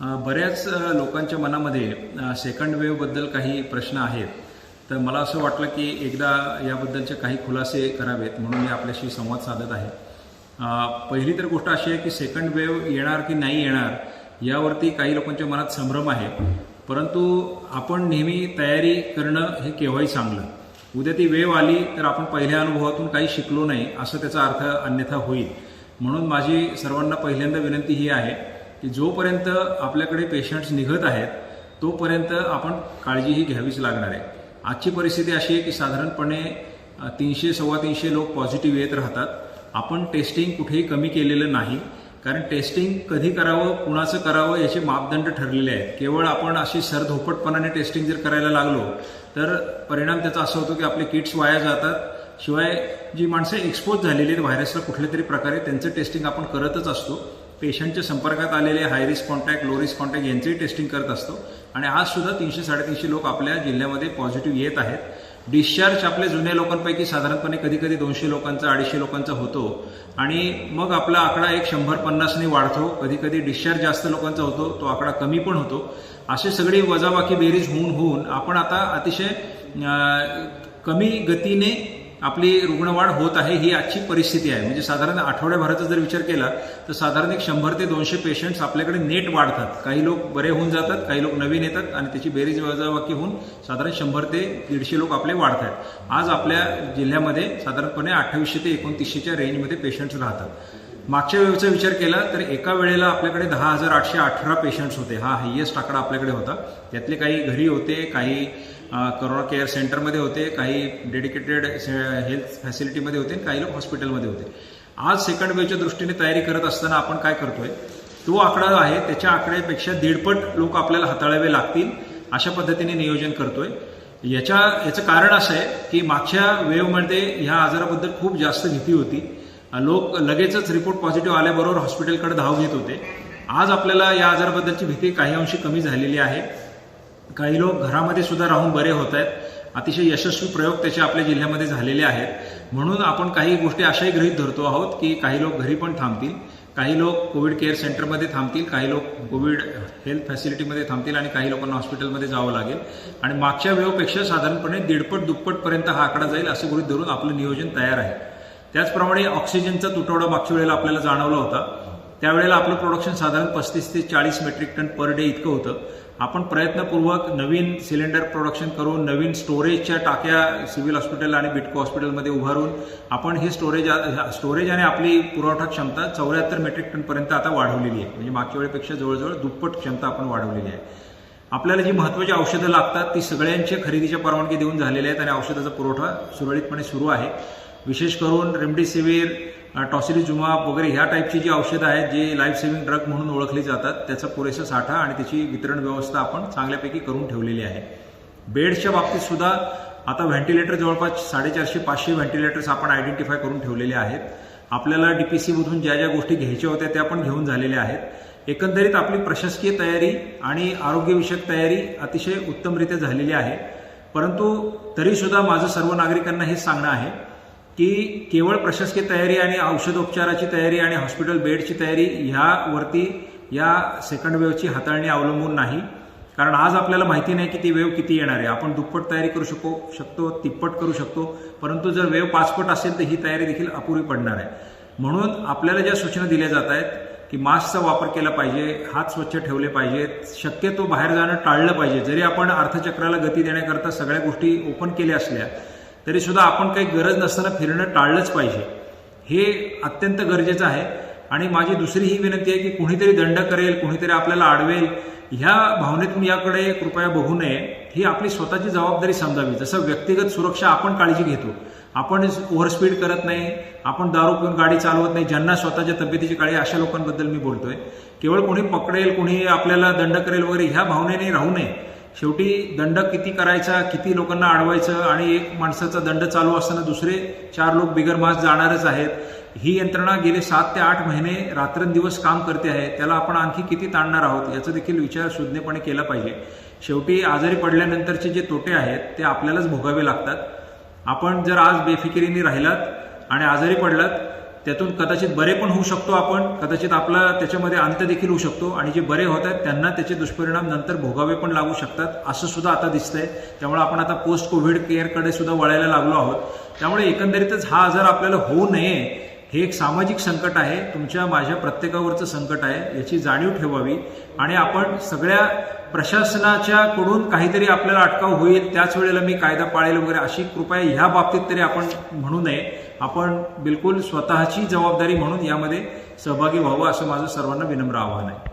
बऱ्याच लोकांच्या मनामध्ये सेकंड वेव्हबद्दल काही प्रश्न आहेत. तर मला असं वाटलं की एकदा याबद्दलचे काही खुलासे करावेत म्हणून मी आपल्याशी संवाद साधत आहे. पहिली तर गोष्ट अशी आहे की सेकंड वेव्ह येणार की नाही येणार यावरती काही लोकांच्या मनात संभ्रम आहे. परंतु आपण नेहमी तयारी करणं हे केव्हाही चांगलं. उद्या ती वेव आली तर आपण पहिल्या अनुभवातून काही शिकलो नाही असं त्याचा अर्थ अन्यथा होईल. म्हणून माझी सर्वांना पहिल्यांदा विनंती ही आहे की जोपर्यंत आपल्याकडे पेशंट्स निघत आहेत तोपर्यंत आपण काळजी ही घ्यावीच लागणार आहे. आजची परिस्थिती अशी आहे की साधारणपणे तीनशे सव्वा तीनशे लोक पॉझिटिव्ह येत राहतात. आपण टेस्टिंग कुठेही कमी केलेलं नाही. कारण टेस्टिंग कधी करावं कुणाचं करावं याचे मापदंड ठरलेले आहेत. केवळ आपण अशी सरधोपटपणाने टेस्टिंग जर करायला लागलो तर परिणाम त्याचा असा होतो की आपले किट्स वाया जातात. शिवाय जी माणसं एक्सपोज झालेली आहेत व्हायरसला कुठल्या तरी प्रकारे त्यांचं टेस्टिंग आपण करतच असतो. पेशंटच्या संपर्कात आलेले high risk contact low risk contact यांचंही टेस्टिंग करत असतो. आणि आज सुद्धा तीनशे साडेतीनशे लोक आपल्या जिल्ह्यामध्ये पॉझिटिव्ह येत आहेत. डिस्चार्ज आपल्या जुन्या लोकांपैकी साधारणपणे कधी कधी दोनशे लोकांचा अडीचशे लोकांचा होतो. आणि मग आपला आकडा एक शंभर पन्नासने वाढतो. कधी कधी डिस्चार्ज जास्त लोकांचा होतो तो आकडा कमी पण होतो. असे सगळी वजाबाकी बेरीज होऊन होऊन आपण आता अतिशय कमी गतीने आपली रुग्णवाढ होत आहे ही आजची परिस्थिती आहे. म्हणजे साधारण आठवड्याभराचा जर विचार केला तर साधारण एक शंभर ते दोनशे पेशंट्स आपल्याकडे नेट वाढतात. काही लोक बरे होऊन जातात काही लोक नवीन येतात आणि त्याची बेरीज वजाबाकी होऊन साधारण शंभर ते दीडशे लोक आपले वाढतात आज आपल्या जिल्ह्यामध्ये साधारणपणे अठ्ठावीसशे ते एकोणतीसशेच्या रेंजमध्ये पेशंट्स राहतात. मागच्या वेळेचा विचार केला तर एका वेळेला आपल्याकडे दहा हजार आठशे अठरा पेशंट्स होते. हा हायेस्ट आकडा आपल्याकडे होता. त्यातले काही घरी होते काही करोना केअर सेंटरमध्ये होते काही डेडिकेटेड हेल्थ फॅसिलिटीमध्ये होते काही लोक हॉस्पिटलमध्ये होते. आज सेकंड वेव्हच्या दृष्टीने तयारी करत असताना आपण काय करतोय? तो आकडा आहे त्याच्या आकड्यापेक्षा दीडपट लोक आपल्याला हाताळावे लागतील अशा पद्धतीने नियोजन करतोय. याच्या याचं कारण असं आहे की मागच्या वेवमध्ये ह्या आजाराबद्दल खूप जास्त भीती होती. लोक लगेचच रिपोर्ट पॉझिटिव्ह आल्याबरोबर हॉस्पिटलकडे धाव घेत होते. आज आपल्याला या आजाराबद्दलची भीती काही अंशी कमी झालेली आहे. काही लोक घरामध्ये सुद्धा राहून बरे होत आहेत. अतिशय यशस्वी प्रयोग त्याचे आपल्या जिल्ह्यामध्ये झालेले आहेत. म्हणून आपण काही गोष्टी अशाही गृहीत धरतो आहोत की काही लोक घरी पण थांबतील काही लोक कोविड केअर सेंटरमध्ये थांबतील काही लोक कोविड हेल्थ फॅसिलिटीमध्ये थांबतील आणि काही लोकांना हॉस्पिटलमध्ये जावं लागेल. आणि मागच्या वेळपेक्षा साधारणपणे दीडपट दुप्पटपर्यंत हा आकडा जाईल असं गृहित धरून आपलं नियोजन तयार आहे. त्याचप्रमाणे ऑक्सिजनचा तुटवडा मागच्या वेळेला आपल्याला जाणवला होता. त्यावेळेला आपलं प्रोडक्शन साधारण पस्तीस ते चाळीस मेट्रिक टन पर डे इतकं होतं. आपण प्रयत्नपूर्वक नवीन सिलेंडर प्रोडक्शन करून नवीन स्टोरेजच्या टाक्या सिव्हिल हॉस्पिटल आणि बिटको हॉस्पिटलमध्ये उभारून आपण हे स्टोरेज स्टोरेज आणि आपली पुरवठा क्षमता चौऱ्याहत्तर मेट्रिक टनपर्यंत आता वाढवलेली आहे. म्हणजे मागच्या वेळेपेक्षा जवळजवळ दुप्पट क्षमता आपण वाढवलेली आहे. आपल्याला जी महत्त्वाची औषधं लागतात ती सगळ्यांच्या खरेदीच्या परवानगी देऊन झालेल्या आहेत आणि औषधाचा पुरवठा सुरळीतपणे सुरू आहे. विशेष करून रेमडेसिवीर टॉसिलिजुमाब वगैरे ह्या टाईपची जी औषधं आहेत जे लाईफ सेव्हिंग ड्रग म्हणून ओळखली जातात त्याचा पुरेसा साठा आणि त्याची वितरण व्यवस्था आपण चांगल्यापैकी करून ठेवलेली आहे. बेड्सच्या बाबतीत सुद्धा आता व्हेंटिलेटर जवळपास साडेचारशे पाचशे व्हेंटिलेटर्स आपण आयडेंटिफाय करून ठेवलेले आहेत. आपल्याला डी पी सीमधून ज्या ज्या गोष्टी घ्यायच्या होत्या त्या पण घेऊन झालेल्या आहेत. एकंदरीत आपली प्रशासकीय तयारी आणि आरोग्यविषयक तयारी अतिशय उत्तमरित्या झालेली आहे. परंतु तरीसुद्धा माझं सर्व नागरिकांना हेच सांगणं आहे की केवळ प्रशासकीय तयारी आणि औषधोपचाराची तयारी आणि हॉस्पिटल बेडची तयारी ह्यावरती या सेकंड वेव्हची हाताळणी अवलंबून नाही. कारण आज आपल्याला माहिती नाही की ती वेव किती येणार आहे. आपण दुप्पट तयारी करू शकू शकतो तिप्पट करू शकतो. परंतु जर वेव पाचपट असेल तर ही तयारी देखील अपुरी पडणार आहे. म्हणून आपल्याला ज्या सूचना दिल्या जात आहेत की मास्कचा वापर केला पाहिजे हात स्वच्छ ठेवले पाहिजेत. शक्यतो बाहेर जाणं टाळलं पाहिजे. जरी आपण अर्थचक्राला गती देण्याकरता सगळ्या गोष्टी ओपन केल्या असल्या तरी सुद्धा आपण काही गरज नसताना फिरणं टाळलंच पाहिजे. हे अत्यंत गरजेचं आहे. आणि माझी दुसरी ही विनंती आहे की कुणीतरी दंड करेल कुणीतरी आपल्याला अडवेल ह्या भावनेतून याकडे कृपया बघू नये. ही आपली स्वतःची जबाबदारी समजावी. जसं व्यक्तिगत सुरक्षा आपण काळजी घेतो. आपण ओव्हरस्पीड करत नाही आपण दारू पिऊन गाडी चालवत नाही. ज्यांना स्वतःच्या तब्येतीची काळी अशा लोकांबद्दल मी बोलतोय. केवळ कोणी पकडेल कोणी आपल्याला दंड करेल वगैरे ह्या भावनेने राहू नये. शेवटी दंड किती करायचा किती लोकांना अडवायचं आणि एक माणसाचा दंड चालू असताना दुसरे चार लोक बिगरमास जाणारच आहेत. ही यंत्रणा गेले सात ते आठ महिने रात्रंदिवस काम करते आहे. त्याला आपण आणखी किती ताणणार आहोत याचा देखील विचार सुज्ञपणे केला पाहिजे. शेवटी आजारी पडल्यानंतरचे जे तोटे आहेत ते आपल्यालाच भोगावे लागतात. आपण जर आज बेफिकिरीने राहिलात आणि आजारी पडलात त्यातून कदाचित बरे पण होऊ शकतो आपण कदाचित आपला त्याच्यामध्ये अंत देखील होऊ शकतो आणि जे बरे होत आहेत त्यांना त्याचे दुष्परिणाम नंतर भोगावे पण लागू शकतात असं सुद्धा आता दिसतंय. त्यामुळे आपण आता पोस्ट कोविड केअरकडे सुद्धा वळायला लागलो आहोत. त्यामुळे एकंदरीतच हा आजार आपल्याला होऊ नये हे एक सामाजिक संकट आहे तुमच्या माझ्या प्रत्येकावरचं संकट आहे याची जाणीव ठेवावी. आणि आपण सगळ्या प्रशासनाच्या कडून काहीतरी आपल्याला अटकाव होईल त्याच वेळेला मी कायदा पाळेल वगैरे अशी कृपया ह्या बाबतीत तरी आपण म्हणू नये. आपण बिलकुल स्वतःची जबाबदारी म्हणून यामध्ये सहभागी व्हावं असं माझं सर्वांना विनम्र आव्हान आहे.